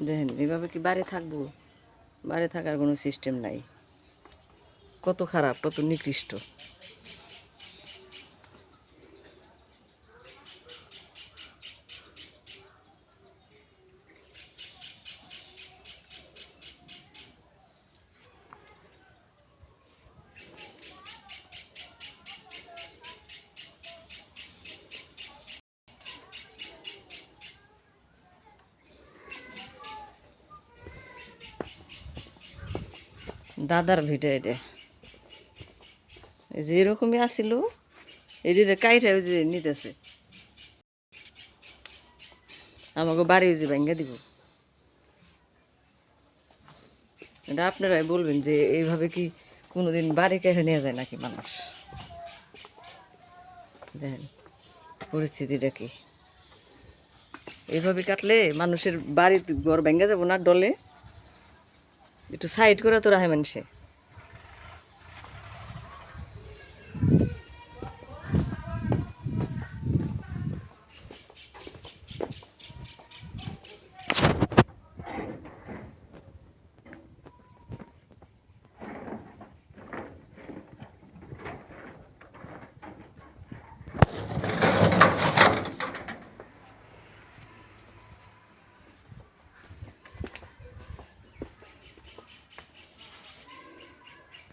দেখেন এভাবে কি বাড়ি থাকব? বাড়ি থাকার কোনো সিস্টেম নাই। কত খারাপ কত নিকৃষ্ট। দাদার ভিটে এটা। এই যে এরকমই আসিল এদিকে কাইটা ওই যে নিতেছে। আমাকে বাড়ি যে ভেঙ্গে দিব। এটা আপনারাই বলবেন যে এইভাবে কি কোনোদিন বাড়ি কেটে নিয়ে যায় নাকি মানুষ? দেখেন, পরিস্থিতিটা কি। এইভাবে কাটলে মানুষের বাড়ির ঘর ভেঙে যাব না, ডলে। একটু সাইড করে তো রাহে মানুষে